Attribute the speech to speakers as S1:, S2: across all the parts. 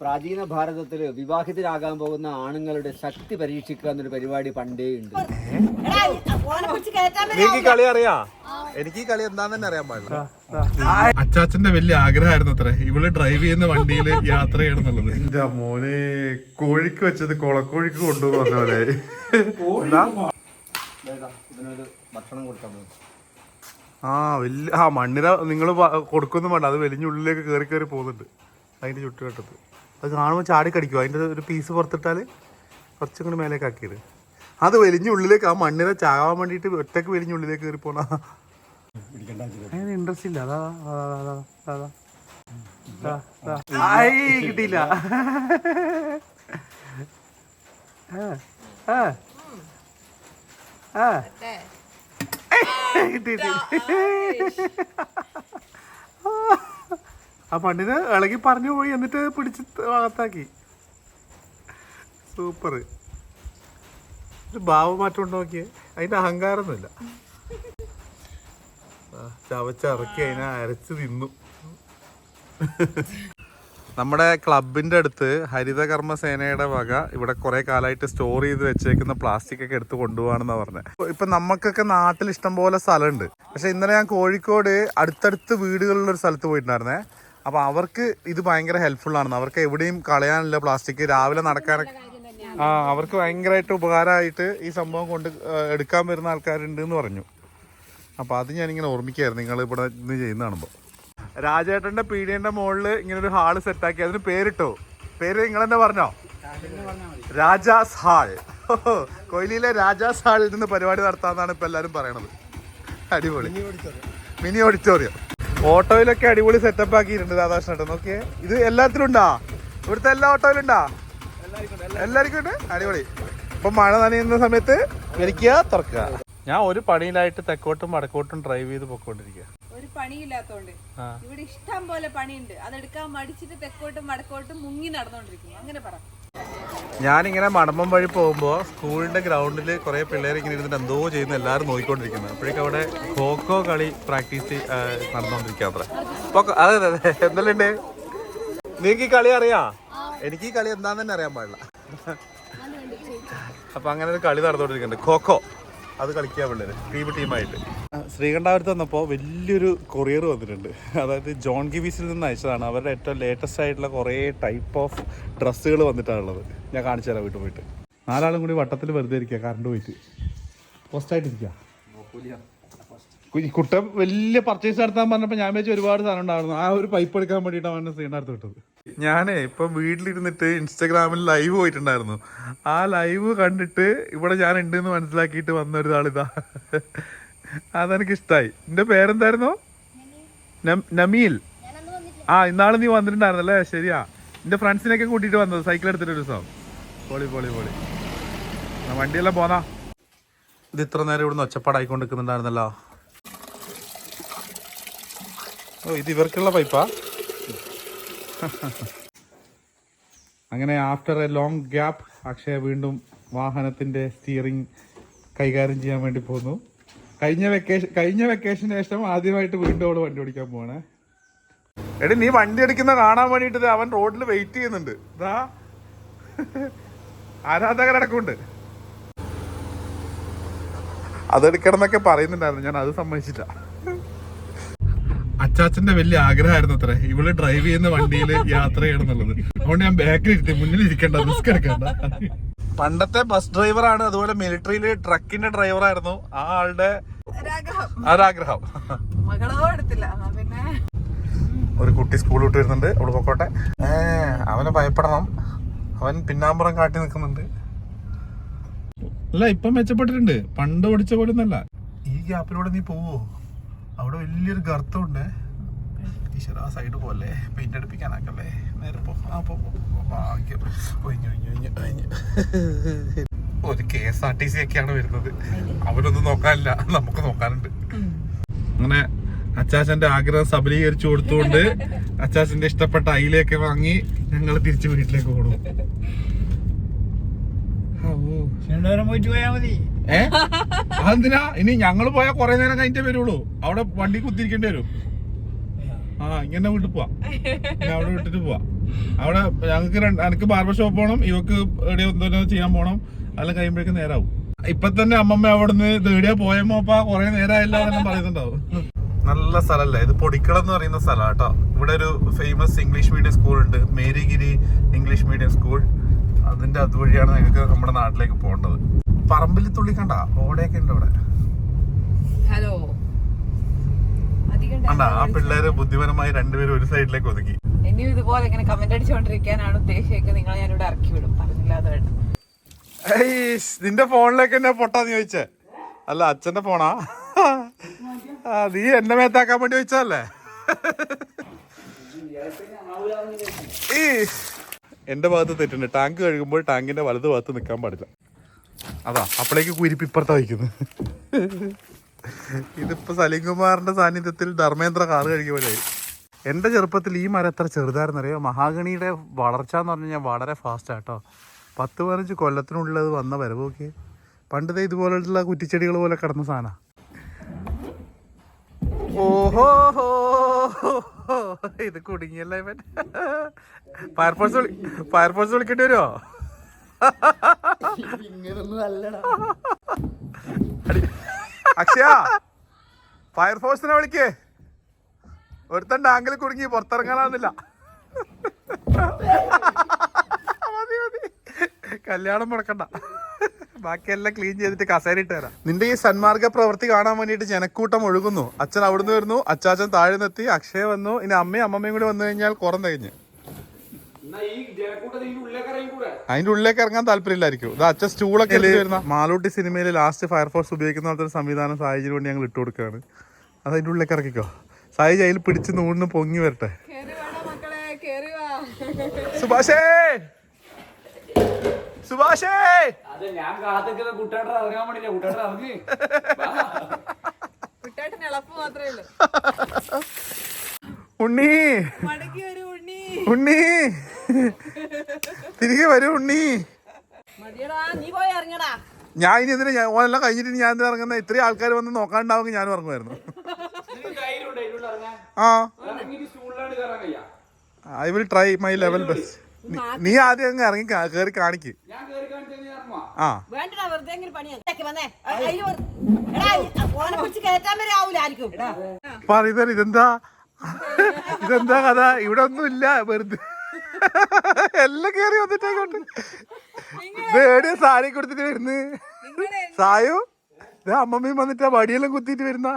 S1: പ്രാചീന ഭാരതത്തിൽ വിവാഹിതരാകാൻ പോകുന്ന ആണുങ്ങളുടെ ശക്തി പരീക്ഷിക്കുക എന്നൊരു പരിപാടി പണ്ടേ ഉണ്ട്.
S2: എനിക്ക് കളി അറിയാ? എനിക്ക് ഈ കളി എന്താന്ന് തന്നെ അറിയാൻ പാടില്ല. അച്ചാച്ചന്റെ വലിയ ആഗ്രഹമായിരുന്നു അത്ര ഇവൾ ഡ്രൈവ് ചെയ്യുന്ന വണ്ടിയിൽ യാത്ര ചെയ്യണമെന്നുള്ളത്
S3: എന്റെ മോനെ കോഴിക്ക് വെച്ചത് കൊളക്കോഴിക്ക് കൊണ്ടുപോകുന്ന പോലെ
S1: ഭക്ഷണം കൊടുക്കാൻ
S3: ആ വലിയ ആ മണ്ണിര നിങ്ങൾ കൊടുക്കുന്നു വേണ്ട. അത് വലിഞ്ഞുള്ളിലേക്ക് കയറി കയറി പോകുന്നുണ്ട്. അതിന്റെ ചുറ്റുവട്ടത്ത് അത് കാണുമ്പോൾ ചാടി കടിക്കും. അതിന്റെ ഒരു പീസ് പുറത്തിട്ടാൽ കുറച്ചും കൂടി മേലേക്ക് ആക്കിയത് അത് വലിഞ്ഞുള്ളിലേക്ക് ആ മണ്ണിനെ ചാകാൻ വേണ്ടിയിട്ട് ഒറ്റയ്ക്ക് വലിഞ്ഞുള്ളിലേക്ക് കയറി പോണ. അങ്ങനെ ഇൻട്രസ്റ്റ് ഇല്ല. അതാ കിട്ടിയില്ല. ആ, ആ. പണ്ടിന് ഇളകി പറഞ്ഞു പോയി എന്നിട്ട് പിടിച്ച് അകത്താക്കി. സൂപ്പർ ഒരു ഭാവമാറ്റം ഉണ്ടോ നോക്കിയേ അതിന്റെ അഹങ്കാരമൊന്നുമില്ല. ചവച്ചിറക്കി അതിനെ അരച്ച് തിന്നു. നമ്മുടെ ക്ലബിന്റെ അടുത്ത് ഹരിതകർമ്മ സേനയുടെ വക ഇവിടെ കുറെ കാലമായിട്ട് സ്റ്റോർ ചെയ്ത് വെച്ചേക്കുന്ന പ്ലാസ്റ്റിക് ഒക്കെ എടുത്ത് കൊണ്ടുപോകാണെന്നാ പറഞ്ഞത് ഇപ്പൊ നമുക്കൊക്കെ നാട്ടിൽ ഇഷ്ടം പോലെ സ്ഥലമുണ്ട്. പക്ഷെ ഇന്നലെ ഞാൻ കോഴിക്കോട് അടുത്തടുത്ത് വീടുകളിലൊരു സ്ഥലത്ത് പോയിട്ടുണ്ടായിരുന്നേ. അപ്പൊ അവർക്ക് ഇത് ഭയങ്കര ആണ് അവർക്ക് എവിടെയും കളയാനില്ല പ്ലാസ്റ്റിക് രാവിലെ നടക്കാനൊക്കെ ആ അവർക്ക് ഭയങ്കരമായിട്ട് ഉപകാരമായിട്ട് ഈ സംഭവം കൊണ്ട് എടുക്കാൻ വരുന്ന ആൾക്കാരുണ്ട് എന്ന് പറഞ്ഞു. അപ്പൊ അത് ഞാനിങ്ങനെ ഓർമ്മിക്കായിരുന്നു നിങ്ങൾ ഇവിടെ ഇന്ന് ചെയ്യുന്ന രാജേട്ടന്റെ പീഡിയന്റെ മുകളിൽ ഇങ്ങനെ ഒരു ഹാൾ സെറ്റാക്കി അതിന് പേരിട്ടോ? പേര് നിങ്ങൾ തന്നെ പറഞ്ഞോ? രാജാസ് ഹാൾ. കൊയിലിയിലെ രാജാസ് ഹാളിൽ നിന്ന് പരിപാടി നടത്താന്നാണ് ഇപ്പൊ എല്ലാരും പറയണത്. അടിപൊളി. Mini auditorium. ഓട്ടോയിലൊക്കെ അടിപൊളി സെറ്റപ്പ് ആക്കിയിട്ടുണ്ട് രാധാകൃഷ്ണൻ നോക്കിയേ. ഇത് എല്ലാത്തിലും ഉണ്ടാ? ഇവിടുത്തെ എല്ലാ ഓട്ടോയിലും ഉണ്ടാ? എല്ലാവർക്കും ഉണ്ട്? അടിപൊളി. ഇപ്പൊ മഴ നനയുന്ന സമയത്ത് വലിക്കുക തുറക്കുക. ഞാൻ ഒരു പണിയിലായിട്ട് തെക്കോട്ടും വടക്കോട്ടും ഡ്രൈവ് ചെയ്ത് പൊക്കോണ്ടിരിക്കുക
S4: ഒരു പണിയില്ലാത്തോണ്ട്. ഇവിടെ ഇഷ്ടം പോലെ പണിയുണ്ട്. അതെടുക്കാൻ മടിച്ചിട്ട് തെക്കോട്ടും വടക്കോട്ടും മുങ്ങി നടന്നോണ്ടിരിക്കും അങ്ങനെ പറ.
S3: ഞാനിങ്ങനെ മടമ്പം വഴി പോകുമ്പോൾ സ്കൂളിന്റെ ഗ്രൗണ്ടിൽ കുറേ പിള്ളേർ ഇങ്ങനെ ഇരുന്നിട്ട് എന്തോ ചെയ്യുന്ന എല്ലാവരും നോക്കിക്കൊണ്ടിരിക്കുന്നത് അപ്പോഴേക്കും അവിടെ ഖോഖോ കളി പ്രാക്ടീസ് നടന്നുകൊണ്ടിരിക്കുക അത്ര അതെ അതെ അതെ. എന്തെല്ലാം ഉണ്ട്? നിങ്ങൾക്ക് ഈ കളി അറിയാം? എനിക്ക് ഈ കളി എന്താണെന്ന് തന്നെ അറിയാൻ പാടില്ല. അപ്പം അങ്ങനെ ഒരു കളി നടന്നുകൊണ്ടിരിക്കുന്നുണ്ട് ഖോഖോ അത് കളിക്കുക പിള്ളേര് ടീം ടീമായിട്ട്. ശ്രീകണ്ഠാപുരത്ത് വന്നപ്പോൾ വലിയൊരു കൊറിയർ വന്നിട്ടുണ്ട്. അതായത് ജോൺ ഗിവിസിൽ നിന്ന് അയച്ചതാണ്. അവരുടെ ഏറ്റവും ലേറ്റസ്റ്റ് ആയിട്ടുള്ള കുറേ ടൈപ്പ് ഓഫ് ഡ്രസ്സുകൾ വന്നിട്ടാണുള്ളത്. ഞാൻ കാണിച്ചു തരാം വീട്ടിൽ പോയിട്ട്. നാലാളും കൂടി വട്ടത്തിൽ വെറുതെ ഇരിക്കുക കറണ്ട് പോയിട്ട്. പോസ്റ്റായിട്ടിരിക്കുക കുട്ടം വലിയ പർച്ചേസ് നടത്താൻ പറഞ്ഞപ്പോൾ ഞാൻ വെച്ച് ഒരുപാട് സാധനം ഉണ്ടായിരുന്നു. ആ ഒരു പൈപ്പ് എടുക്കാൻ വേണ്ടിയിട്ടാണ് ശ്രീകണ്ഠാപുരത്ത് വിട്ടത്. ഞാനേ ഇപ്പം വീട്ടിലിരുന്നിട്ട് ഇൻസ്റ്റാഗ്രാമിൽ ലൈവ് പോയിട്ടുണ്ടായിരുന്നു. ആ ലൈവ് കണ്ടിട്ട് ഇവിടെ ഞാൻ ഉണ്ട് എന്ന് മനസ്സിലാക്കിയിട്ട് വന്ന ഒരാളിതാ അതെനിക്ക് ഇഷ്ടമായി നിന്റെ പേരെന്തായിരുന്നു? നമീൽ. ആ ഇന്നാൾ നീ വന്നിട്ടുണ്ടായിരുന്നല്ലേ? ശരിയാ. നിന്റെ ഫ്രണ്ട്സിനെയൊക്കെ കൂട്ടിയിട്ട് വന്നത് സൈക്കിൾ എടുത്തിട്ട് ഒരു ദിവസം. പൊളി പൊളി പൊളി. വണ്ടിയെല്ലാം പോന്നാ. ഇത് ഇത്ര നേരം ഇവിടുന്ന് ഒച്ചപ്പാടായിക്കൊണ്ടിരിക്കുന്നുണ്ടായിരുന്നല്ലോ. ഓ ഇത് ഇവർക്കുള്ള പൈപ്പാ? അങ്ങനെ after a long gap Akshaya വീണ്ടും വാഹനത്തിന്റെ സ്റ്റിയറിംഗ് കൈകാര്യം ചെയ്യാൻ വേണ്ടി പോന്നു കഴിഞ്ഞ വെക്കേഷൻ കഴിഞ്ഞ വെക്കേഷന് ശേഷം ആദ്യമായിട്ട് വീണ്ടും അവൾ വണ്ടി ഓടിക്കാൻ പോവാണ്. എടി നീ വണ്ടി അടിക്കുന്ന കാണാൻ വേണ്ടിട്ട് അവൻ റോഡിൽ വെയിറ്റ് ചെയ്യുന്നുണ്ട്. ഇതാ ആരാധകരടക്കമുണ്ട് അതെടുക്കണം എന്നൊക്കെ പറയുന്നുണ്ടായിരുന്നു. ഞാൻ അത് സമ്മതിച്ചില്ല. അച്ചാച്ചന്റെ വലിയ ആഗ്രഹമായിരുന്നു അത്ര. ഇവൾ ഡ്രൈവ് ചെയ്യുന്ന വണ്ടിയിൽ യാത്ര ചെയ്യണം എന്നുള്ളത് അതുകൊണ്ട് ഞാൻ ബാക്കിൽ ഇരുത്തി മുന്നിൽ ഇരിക്കണ്ട റിസ്ക് എടുക്കണ്ട. പണ്ടത്തെ ബസ് ഡ്രൈവറാണ് അതുപോലെ മിലിറ്ററിയിൽ ട്രക്കിന്റെ ഡ്രൈവറായിരുന്നു ആ ആളുടെ ഒരാഗ്രഹം. ഒരു കുട്ടി സ്കൂൾ വിട്ട് വരുന്നുണ്ട്. അവൾ പൊക്കോട്ടെ. ഏ അവനെ ഭയപ്പെടണം. അവൻ പിന്നാമ്പുറം കാട്ടി നിൽക്കുന്നുണ്ട്. അല്ല ഇപ്പം മെച്ചപ്പെട്ടിട്ടുണ്ട്. പണ്ട് ഓടിച്ച പോലെ ഒന്നല്ല ഈ ഗ്യാപ്പിലൂടെ നീ പോവോ? അവിടെ വലിയൊരു ഗർത്തമുണ്ട്. ഈശ്വര ആ സൈഡ് പോലെ പെയിന്റ് അടിപ്പിക്കാനാക്കല്ലേ? നേരെ പോ. ആ പോ ഒരു K S R T C ഒക്കെയാണ് വരുന്നത്. അവരൊന്നും നോക്കാനില്ല. നമുക്ക് നോക്കാനുണ്ട്. അങ്ങനെ അച്ചാച്ചന്റെ ആഗ്രഹം സബലീകരിച്ചു കൊടുത്തുകൊണ്ട് അച്ചാച്ചന്റെ ഇഷ്ടപ്പെട്ട അയിലൊക്കെ വാങ്ങി ഞങ്ങൾ തിരിച്ചു വീട്ടിലേക്ക് പോകണം
S1: പോയിട്ട് പോയാ മതി.
S3: ഏ? അതെന്തിനാ? ഇനി ഞങ്ങൾ പോയാൽ കുറെ നേരം കഴിഞ്ഞിട്ടേ വരുള്ളൂ. അവിടെ വണ്ടി കുത്തിരിക്കേണ്ടി വരും. ആ ഇങ്ങനെ വീട്ടിൽ പോവാ. അവിടെ വിട്ടിട്ട് പോവാ.
S2: അവിടെ ഞങ്ങൾക്ക് രണ്ട് എനിക്ക് ബാർബർ ഷോപ്പ് പോകണം ഇവക്ക് എവിടെയോ എന്തോ ചെയ്യാൻ പോണം. അതെല്ലാം കഴിയുമ്പോഴേക്കും നേരാവും. ഇപ്പൊ തന്നെ അമ്മമ്മ അവിടുന്ന് തേടിയാ പോയമ്മപ്പ കൊറേ നേരമായില്ല എന്നും പറയുന്നുണ്ടാവും.
S3: നല്ല സ്ഥലല്ലേ? ഇത് പൊടിക്കളം എന്ന് പറയുന്ന സ്ഥലം കേട്ടോ. ഇവിടെ ഒരു ഫേമസ് ഇംഗ്ലീഷ് മീഡിയം സ്കൂൾ ഉണ്ട്. മേരിഗിരി ഇംഗ്ലീഷ് മീഡിയം സ്കൂൾ അതിന്റെ അതുവഴിയാണ് ഞങ്ങൾക്ക് നമ്മുടെ നാട്ടിലേക്ക് പോകേണ്ടത്. പറമ്പിൽ തുള്ളി കണ്ട ഓടയൊക്കെ ഉണ്ട് അവിടെ
S4: ഹലോ
S3: കണ്ട ആ പിള്ളേര് ബുദ്ധിപരമായി രണ്ടുപേരും ഒരു സൈഡിലേക്ക് ഒതുക്കി
S4: ഇനിയും ഇതുപോലെ ഇങ്ങനെ കമന്റ് അടിച്ചുകൊണ്ടിരിക്കാനാണ് ഉദ്ദേശിച്ചേക്ക് നിങ്ങളെ ഇവിടെ ഇറക്കി വിടും. പറഞ്ഞില്ലാതെ വേണ്ട
S3: നിന്റെ ഫോണിലേക്ക് എന്നെ പൊട്ടാന്ന് ചോദിച്ചേ? അല്ല അച്ഛന്റെ ഫോണാ? നീ എന്നെ മേത്താക്കാൻ വേണ്ടി ചോദിച്ചല്ലേ ഈ എന്റെ ഭാഗത്ത് തെറ്റുണ്ട്. ടാങ്ക് കഴുകുമ്പോൾ ടാങ്കിന്റെ വലത് ഭാഗത്ത് നിൽക്കാൻ പാടില്ല. അതാ അപ്പോഴേക്ക് കുരിപ്പ് ഇപ്പുറത്താ വയ്ക്കുന്നു ഇതിപ്പോ സലീംകുമാറിന്റെ സാന്നിധ്യത്തിൽ ധർമ്മേന്ദ്ര കാറ് കഴിക്കുമ്പോഴായി എന്റെ ചെറുപ്പത്തിൽ ഈ മരം എത്ര ചെറുതായിരുന്നറിയോ? മഹാഗണിയുടെ വളർച്ച എന്ന് പറഞ്ഞു കഴിഞ്ഞാൽ വളരെ ഫാസ്റ്റ് ആട്ടോ പത്ത് പതിനഞ്ച് കൊല്ലത്തിനുള്ളിൽ അത് വന്ന വരവൊക്കെ പണ്ടത്തെ ഇതുപോലുള്ള കുറ്റിച്ചെടികൾ പോലെ കിടന്ന സാധന. ഓഹോ ഇത് കുടുങ്ങിയല്ലേ ഫയർഫോഴ്സ് ഫയർഫോഴ്സ് വിളിക്കേണ്ടി വരുമോ അക്ഷയ ഫയർഫോഴ്സിനെ വിളിക്കേ. ഒരുത്തൻ ടാങ്കിൽ കുടുങ്ങി പുറത്തിറങ്ങാനാവുന്നില്ല. മതി മതി. കല്യാണം മുടക്കണ്ട. ബാക്കിയെല്ലാം ക്ലീൻ ചെയ്തിട്ട് കസേരയിട്ട് ഇട്ട് തരാം. നിന്റെ ഈ സന്മാർഗ പ്രവൃത്തി കാണാൻ വേണ്ടിയിട്ട് ജനക്കൂട്ടം ഒഴുകുന്നു. അച്ഛൻ അവിടുന്ന് വരുന്നു അച്ചാച്ചൻ താഴെ നിർത്തി അക്ഷയ വന്നു ഇനി അമ്മയും അമ്മമ്മയും കൂടി വന്നു കഴിഞ്ഞാൽ കുറം തികഞ്ഞ്. അതിന്റെ ഉള്ളിലേക്ക് ഇറങ്ങാൻ താല്പര്യമില്ലായിരിക്കും. ഇത് അച്ഛൻ സ്റ്റൂളൊക്കെ വരുന്ന മാലൂട്ടി സിനിമയിൽ ലാസ്റ്റ് ഫയർഫോഴ്സ് ഉപയോഗിക്കുന്ന പോലത്തെ ഒരു സംവിധാനം സാഹചര്യം വേണ്ടി ഞങ്ങൾ ഇട്ട് കൊടുക്കുകയാണ്. അത് അതിന്റെ ഉള്ളിലേക്ക് ഇറക്കിക്കോ. സായി അതിൽ പിടിച്ച് നൂണിന് പൊങ്ങി വരട്ടെ.
S4: കേറി വേണം മക്കളെ കേറി വാ.
S3: സുഭാഷേ! സുഭാഷേ!
S1: ഞാൻ കാത്തിക്കുന്ന ഇറങ്ങാൻ ഇറങ്ങി.
S3: ഉണ്ണി!
S4: മടക്കി വരൂ ഉണ്ണി.
S3: തിരികെ വരൂ ഉണ്ണി. ഞാൻ ഇനി എന്തിനാ ഞാൻ ഓനെല്ലാം കഴിഞ്ഞിട്ട് ഞാൻ എന്തിനാ ഇറങ്ങുന്ന? ഇത്രയും ആൾക്കാർ വന്ന് നോക്കാണ്ടാവുമെങ്കിൽ ഞാനും ഇറങ്ങുമായിരുന്നു. ആ. I will try my level best നീ ആദ്യം അങ്ങ് ഇറങ്ങി കയറി കാണിക്ക്. ആ. പറയുന്നത് ഇതെന്താ? ഇതെന്താ കഥ? ഇവിടെ ഒന്നും ഇല്ല വെറുതെ. എല്ലാം കേറി വന്നിട്ടേക്കോട്ട് വേടിയ സാരി കൊടുത്തിട്ട് വരുന്ന്? സായു ഇതാ അമ്മമ്മയും വന്നിട്ട് വടിയെല്ലാം കുത്തിയിട്ട് വരുന്ന.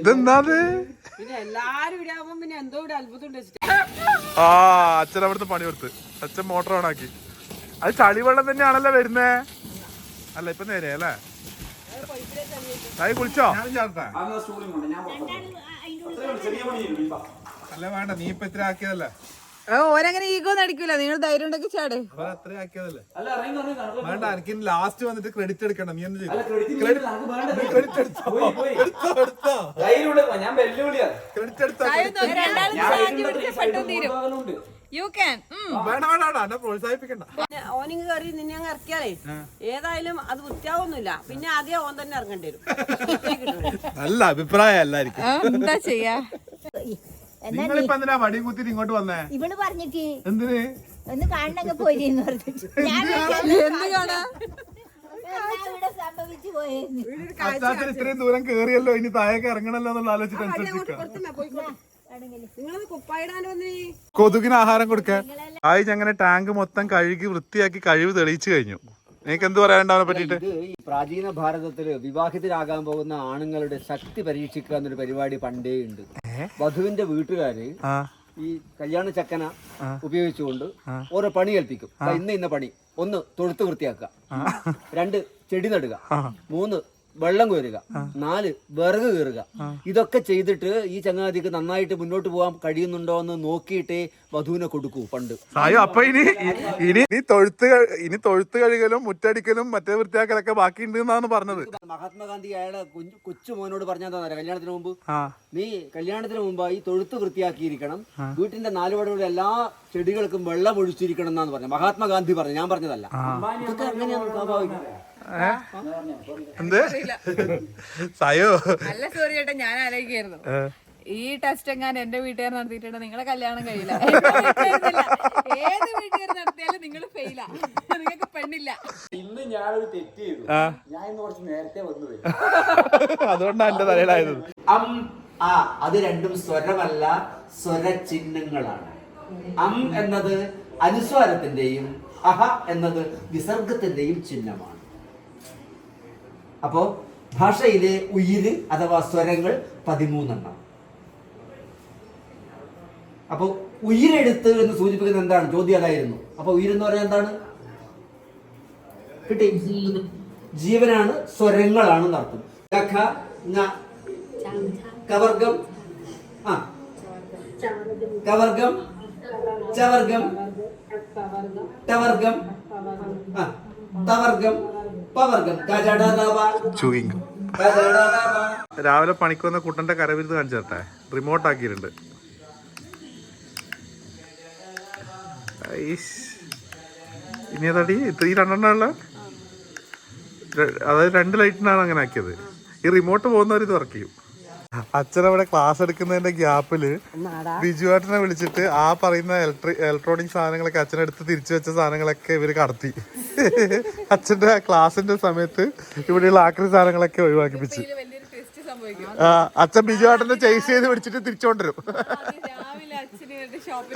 S3: ഇതെന്താത്? ആ അച്ഛൻ അവിടുത്തെ പണി കൊടുത്ത്. അച്ഛൻ മോട്ടർ ഓൺ ആക്കി. അത് ചളിവെള്ളം തന്നെയാണല്ലോ വരുന്നേ. അല്ല ഇപ്പൊ നേരെ അല്ലേ? സായി കുളിച്ചോ അല്ല വേണ്ട നീ ഇപ്പൊ ഇത്ര ആക്കിയതല്ലേ?
S4: ഓരങ്ങനെ ഈഗോ നടിക്കൂല നിങ്ങൾ ധൈര്യം ഉണ്ടെങ്കിൽ ചാട്.
S3: വേണ്ട എനിക്ക് ലാസ്റ്റ് വന്നിട്ട് ക്രെഡിറ്റ് എടുക്കണം. നീ എന്ത്
S1: ചെയ്യും.
S3: ക്രെഡിറ്റ് എടുത്താ?
S4: യു ക്യാൻ
S3: വേണ്ട വേണ്ട വേണ്ട എന്നെ പ്രോത്സാഹിപ്പിക്കണ്ട.
S5: ഓനിങ് കയറി നിന്നെ അങ്ങ് ഇറക്കിയാലേ ഏതായാലും അത് വൃത്തിയാവൊന്നുമില്ല. പിന്നെ ആദ്യം ഓൻ തന്നെ ഇറങ്ങേണ്ടി വരും.
S3: നല്ല അഭിപ്രായം അല്ലായിരിക്കും
S4: എന്താ ചെയ്യാ?
S3: നിങ്ങളിപ്പോ എന്തിനാ വടിയും കുത്തിട്ട് ഇങ്ങോട്ട് വന്നേ?
S6: ഇവൾ പറഞ്ഞിട്ട്
S3: എന്തിന്?
S6: ഒന്ന് കാണണങ്ങ പോയിന്ന് പറഞ്ഞിട്ട്. ഞാൻ
S4: എന്ത് കാണാ
S3: ഇത്രയും ദൂരം കേറിയല്ലോ ഇനി താഴേക്ക് ഇറങ്ങണല്ലോ എന്നുള്ള ആലോചിച്ചിട്ട്
S5: വന്നേ
S3: കൊതുകിന് ആഹാരം കൊടുക്കാൻ. ആയി അങ്ങനെ ടാങ്ക് മൊത്തം കഴുകി വൃത്തിയാക്കി കഴിവ് തെളിയിച്ചു കഴിഞ്ഞു. നിനക്ക് എന്ത് പറയാനുണ്ടാവുന്ന പറ്റിട്ട് പറ്റിയിട്ട്?
S1: പ്രാചീന ഭാരതത്തിൽ വിവാഹിതരാകാൻ പോകുന്ന ആണുങ്ങളുടെ ശക്തി പരീക്ഷിക്കുക എന്നൊരു പരിപാടി പണ്ടേ ഉണ്ട്. വധുവിന്റെ വീട്ടുകാര് ഈ കല്യാണ ചക്കന ഉപയോഗിച്ചുകൊണ്ട് ഓരോ പണി കൽപ്പിക്കും ഇന്ന് ഇന്ന ഇന്ന പണി. ഒന്ന് തൊഴുത്ത് വൃത്തിയാക്കുക. രണ്ട് ചെടി നടുക. മൂന്ന് വെള്ളം കോരുക. നാല് വിറക് കീറുക. ഇതൊക്കെ ചെയ്തിട്ട് ഈ ചങ്ങാതിക്ക് നന്നായിട്ട് മുന്നോട്ട് പോകാൻ കഴിയുന്നുണ്ടോ എന്ന് നോക്കിയിട്ട് വധുവിനെ കൊടുക്കൂ പണ്ട്.
S3: അയ്യോ അപ്പൊ ഇനി ഇനി ഇനി തൊഴുത്ത് ഇനി തൊഴുത്ത് കഴുകലും മുറ്റടിക്കലും മറ്റേ വൃത്തിയാക്കലൊക്കെ ബാക്കിയുണ്ട് എന്നാണ് പറഞ്ഞത്.
S1: മഹാത്മാഗാന്ധി അയാളെ കുഞ്ഞു കൊച്ചു മോനോട് പറഞ്ഞാൽ കല്യാണത്തിന് മുമ്പ്?
S3: ആ.
S1: നീ കല്യാണത്തിന് മുമ്പായി തൊഴുത്ത് വൃത്തിയാക്കിയിരിക്കണം. വീട്ടിന്റെ നാലുപാടുകളിൽ എല്ലാ ചെടികൾക്കും വെള്ളം ഒഴിച്ചിരിക്കണം എന്നാണ് പറഞ്ഞത്. മഹാത്മാഗാന്ധി പറഞ്ഞു ഞാൻ പറഞ്ഞതല്ല. ഇതൊക്കെ അങ്ങനെയാണ് സ്വാഭാവികം
S3: എന്ത്? സായോ?
S4: നല്ല സോറി ചേട്ടാ ഞാൻ ആലോചിക്കായിരുന്നു ഈ ടെസ്റ്റ് എങ്ങാനും എന്റെ വീട്ടുകാർ നടത്തിയിട്ടുണ്ട്? നിങ്ങളെ കല്യാണം കഴിയില്ല. ഏത് വീട്ടുകാർ നടത്തിയാലും നിങ്ങൾ ഫെയിലാ നിങ്ങൾക്ക് പെണ്ണില്ല.
S1: ഇന്ന് ഞാനൊരു തെറ്റ് ചെയ്തു. ഞാൻ ഇന്ന് കുറച്ച് നേരത്തെ വന്നു പോയി.
S3: അതുകൊണ്ടാണ് എന്റെ തലയിലായത്.
S1: അം ആ അത് രണ്ടും സ്വരമല്ല സ്വര ചിഹ്നങ്ങളാണ് അം എന്നത് അനുസ്വാരത്തിന്റെയും അഹ എന്നത് വിസർഗത്തിന്റെയും ചിഹ്നമാണ്. അപ്പോ ഭാഷയിലെ ഉയിര് അഥവാ സ്വരങ്ങൾ പതിമൂന്നെണ്ണം. അപ്പോൾ ഉയിരെടുത്ത് എന്ന് സൂചിപ്പിക്കുന്നത് എന്താണ്? ചോദ്യം അതായിരുന്നു അപ്പൊ ഉയിരെന്ന് പറഞ്ഞാൽ എന്താണ്? കിട്ടി. ജീവനാണ് സ്വരങ്ങളാണ് നടത്തും. കവർഗം ആ. കവർഗം ചവർഗം ടവർഗം ആ. തവർഗം
S3: ചൂയിങ് രാവിലെ പണിക്ക് വന്ന കുട്ടന്റെ കരവിരുന്ന് കാണിച്ചേട്ടെ റിമോട്ട് ആക്കിയിട്ടുണ്ട്. ഇനി ഏതാടി? ഈ രണ്ടെണ്ണമുള്ള അതായത് രണ്ട് ലൈറ്റിനാണ് അങ്ങനെ ആക്കിയത്. ഈ റിമോട്ട് പോകുന്നവർ ഇത് വർക്ക് ചെയ്യും. അച്ഛൻ അവിടെ ക്ലാസ് എടുക്കുന്നതിന്റെ ഗ്യാപ്പിൽ ബിജുവാട്ടിനെ വിളിച്ചിട്ട് ആ പറയുന്ന ഇലക്ട്രിക് ഇലക്ട്രോണിക് സാധനങ്ങളൊക്കെ അച്ഛനെടുത്ത് തിരിച്ചു വെച്ച സാധനങ്ങളൊക്കെ ഇവർ കടത്തി. അച്ഛന്റെ ക്ലാസിന്റെ സമയത്ത് ഇവിടെയുള്ള ആക്രി സാധനങ്ങളൊക്കെ ഒഴിവാക്കിപ്പിച്ചു. അച്ഛൻ ബിജുവാട്ടനെ ചേസ് ചെയ്ത് പിടിച്ചിട്ട് തിരിച്ചുകൊണ്ടുവരും
S4: ഷോപ്പ്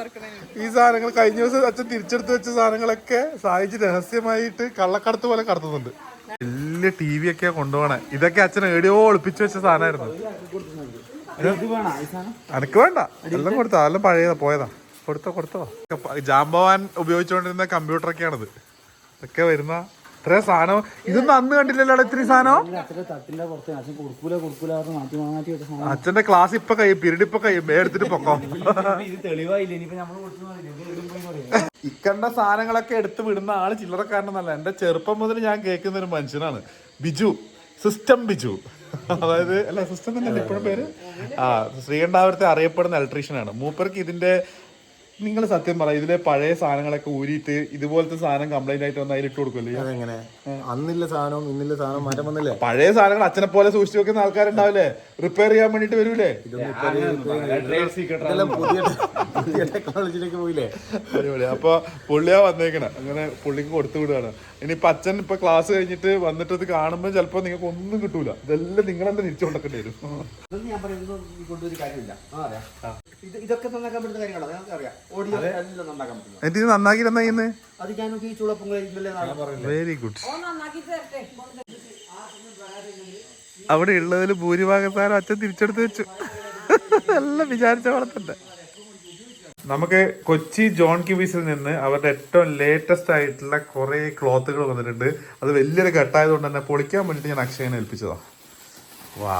S4: തുറക്കണേ
S3: ഈ സാധനങ്ങൾ കഴിഞ്ഞ ദിവസം അച്ഛൻ തിരിച്ചെടുത്ത് വെച്ച സാധനങ്ങളൊക്കെ സായിച്ച് രഹസ്യമായിട്ട് കള്ളക്കടത്ത് പോലെ കടത്തുന്നുണ്ട്. വലിയ ടി വി ഒക്കെ കൊണ്ടുപോണേ. ഇതൊക്കെ അച്ഛൻ എവിടെയോ ഒളിപ്പിച്ചു വെച്ച സാധനമായിരുന്നു. അനക്ക് വേണ്ട. എല്ലാം കൊടുത്തോ. എല്ലാം പഴയതാ പോയതാ. കൊടുത്തോ കൊടുത്തോ. ജാമ്പവാൻ ഉപയോഗിച്ചുകൊണ്ടിരുന്ന കമ്പ്യൂട്ടറൊക്കെയാണിത്. ഒക്കെ വരുന്ന ഇത്രയും സാധനം? ഇതൊന്നും അന്ന് കണ്ടില്ലല്ലോ ഇത്രയും സാധനം? അച്ഛന്റെ ക്ലാസ് ഇപ്പൊ കഴിയും പിരീഡ് ഇപ്പൊ കഴിയും. എടുത്തിട്ട് പൊക്കോ. ഇക്കണ്ട സാധനങ്ങളൊക്കെ എടുത്ത് വിടുന്ന ആൾ ചില്ലറക്കാരനെന്നല്ല എന്റെ ചെറുപ്പം മുതൽ ഞാൻ കേൾക്കുന്ന ഒരു മനുഷ്യനാണ്. ബിജു. സിസ്റ്റം ബിജു. അതായത് അല്ല സിസ്റ്റം തന്നെ ഇപ്പോഴും പേര്? ആ ശ്രീകണ്ഠാപുരത്തെ അറിയപ്പെടുന്ന ഇലക്ട്രീഷ്യനാണ് മൂപ്പർക്ക് ഇതിന്റെ നിങ്ങൾ സത്യം പറ ഇതിലെ പഴയ സാധനങ്ങളൊക്കെ ഊരിയിട്ട് ഇതുപോലത്തെ സാധനം കംപ്ലൈന്റ് ആയിട്ട് വന്നാൽ ഇട്ട് കൊടുക്കില്ലേ
S7: അതെങ്ങനെ? അന്നില്ല സാധനവും ഇന്നില്ല സാധനം മാറ്റം വന്നില്ലേ?
S3: പഴയ സാധനങ്ങൾ അച്ഛനെ പോലെ സൂക്ഷിച്ചു വെക്കുന്ന ആൾക്കാരുണ്ടാവില്ലേ? റിപ്പയർ ചെയ്യാൻ വേണ്ടിട്ട് വരൂലേ
S7: ഇതെല്ലാം പുതിയ ടെക്നോളജിയിലേക്ക് പോയില്ലേ?
S3: അടിപൊളി. അപ്പൊ പുള്ളിയാ വന്നേക്കണേ. അങ്ങനെ പുള്ളിക്ക് കൊടുത്തു വിടുകയാണ്. ഇനിയിപ്പൊ അച്ഛൻ ഇപ്പൊ ക്ലാസ് കഴിഞ്ഞിട്ട് വന്നിട്ട് ഇത് കാണുമ്പോൾ ചിലപ്പോ നിങ്ങൾക്ക് ഒന്നും കിട്ടൂല. ഇതെല്ലാം നിങ്ങൾ തന്നെ തിരിച്ചു കൊണ്ടക്കേണ്ടി വരും.
S1: ഞാൻ പറയുന്നത് കൊണ്ടൊരു കാര്യമില്ല. ഇതൊക്കെ നന്നാക്കാൻ പറ്റുന്ന കാര്യങ്ങളാണ്. ഞങ്ങൾക്ക് അറിയാം ഓഡിയോ എല്ലാം നന്നാക്കാൻ പറ്റുന്നത്
S3: എന്നിട്ട് ഇത് നന്നാക്കി ഇന്ന്
S1: ഈ ചൂടപ്പൊങ്കൽ ഇന്നലെ നാളെ പറഞ്ഞു
S3: വെരി ഗുഡ്
S5: ഓ നന്നാക്കി തരട്ടെ
S3: അവിടെ ഉള്ളതിൽ ഭൂരിഭാഗം സാധനം അച്ഛൻ തിരിച്ചെടുത്ത് വെച്ചു. എല്ലാം വിചാരിച്ച വളർത്തണ്ടേ നമുക്ക് കൊച്ചി ജോൺ കിബീസിൽ നിന്ന് അവരുടെ ഏറ്റവും ലേറ്റസ്റ്റ് ആയിട്ടുള്ള കുറെ ക്ലോത്തുകൾ വന്നിട്ടുണ്ട്. അത് വലിയൊരു ഘട്ടമായതുകൊണ്ട് തന്നെ പൊളിക്കാൻ വേണ്ടിയിട്ട് ഞാൻ അക്ഷയനെ ഏൽപ്പിച്ചതാ. വാ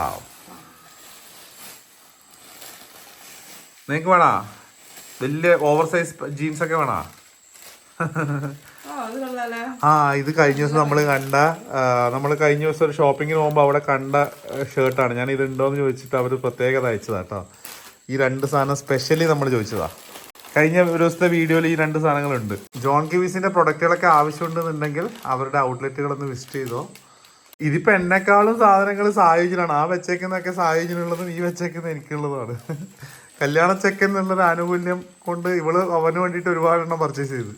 S3: നിങ്ങക്ക് വേണോ? വലിയ ഓവർ സൈസ് ജീൻസ് ഒക്കെ വേണോ? ആ ഇത് കഴിഞ്ഞ ദിവസം നമ്മൾ കണ്ട നമ്മൾ കഴിഞ്ഞ ദിവസം ഒരു ഷോപ്പിങ്ങിന് പോകുമ്പോൾ അവിടെ കണ്ട ഷർട്ടാണ് ഞാൻ ഇത് ഉണ്ടോയെന്ന് ചോദിച്ചിട്ട് അവർ പ്രത്യേകത അയച്ചതാ കേട്ടോ ഈ രണ്ട് സാധനം സ്പെഷ്യലി നമ്മൾ ചോദിച്ചതാ. കഴിഞ്ഞ ഒരു ദിവസത്തെ വീഡിയോയിൽ ഈ രണ്ട് സാധനങ്ങളുണ്ട്. ജോൺ കിവിസിന്റെ പ്രൊഡക്റ്റുകളൊക്കെ ആവശ്യമുണ്ടെന്നുണ്ടെങ്കിൽ അവരുടെ ഔട്ട്ലെറ്റുകളൊന്ന് വിസിറ്റ് ചെയ്തോ. ഇതിപ്പോ എന്നെക്കാളും സാധനങ്ങൾ സായോജനാണ് ആ വെച്ചേക്കുന്നതൊക്കെ സായോജനുള്ളതും ഈ വെച്ചേക്കുന്ന എനിക്കുള്ളതുമാണ്. കല്യാണ ചെക്കൻ എന്നുള്ളൊരു ആനുകൂല്യം കൊണ്ട് ഇവൾ അവന് വേണ്ടിട്ട് ഒരുപാട് എണ്ണം പർച്ചേസ് ചെയ്ത്.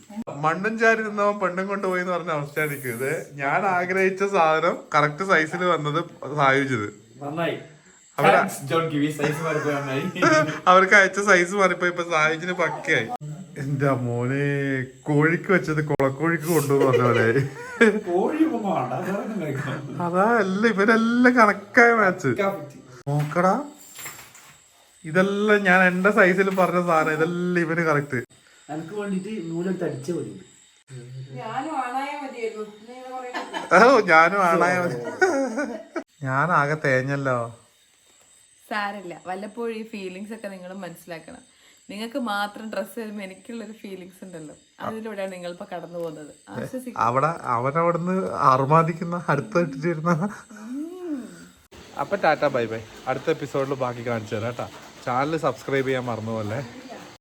S3: മണ്ണും ചാരി നിന്നവൻ പെണ്ണും കൊണ്ടുപോയി എന്ന് പറഞ്ഞ അവസ്ഥയാണ് ഇത്. ഞാൻ ആഗ്രഹിച്ച സാധനം കറക്റ്റ് സൈസിൽ വന്നത്
S8: സഹായിച്ചത്
S3: അവർക്ക് അയച്ച സൈസ് മാറിപ്പോ ഇപ്പൊ സഹായിച്ചിന് പക്കയായി. എന്റെ മോനെ കോഴിക്ക് വെച്ചത് കൊളക്കോഴിക്ക് കൊണ്ടുവന്ന് പറഞ്ഞ പോലെ. അതാ എല്ലാം ഇവരെല്ലാം കണക്കായ മാച്ച് നോക്കടാ. ഇതെല്ലാം ഞാൻ എന്റെ സൈസിൽ പറഞ്ഞ സാധനം ഇതെല്ലാം ഇവന് കറക്റ്റ്
S1: എനിക്ക് വേണ്ടിട്ട് നൂലെടുത്ത് അടിച്ച മതി
S5: ഞാനും ആണായ നീ പറയുന്നത്
S3: ഓ ഞാനും ആണായ മതി. ഞാൻ ആകെ തേഞ്ഞല്ലോ.
S4: സാരല്ല വല്ലപ്പോഴും ഈ ഫീലിങ്സ് ഒക്കെ നിങ്ങൾ മനസ്സിലാക്കണം. നിങ്ങൾക്ക് മാത്രം ഡ്രസ്സ് വരുമ്പോൾ എനിക്കുള്ള ഒരു ഫീലിങ്സ് ഉണ്ടല്ലോ. അതിലൂടെയാണ് നിങ്ങൾ ഇപ്പൊ കടന്നു പോകുന്നത്.
S3: അവിടെ അവനവിടുന്ന് അർമാദിക്കുന്ന അടുത്തിട്ടിരുന്ന അപ്പൊ ടാറ്റ ബൈ ബൈ. അടുത്ത എപ്പിസോഡിൽ ബാക്കി കാണിച്ചു തരാം കേട്ടാ. ചാനൽ സബ്സ്ക്രൈബ് ചെയ്യാൻ മറന്നു പോലെ.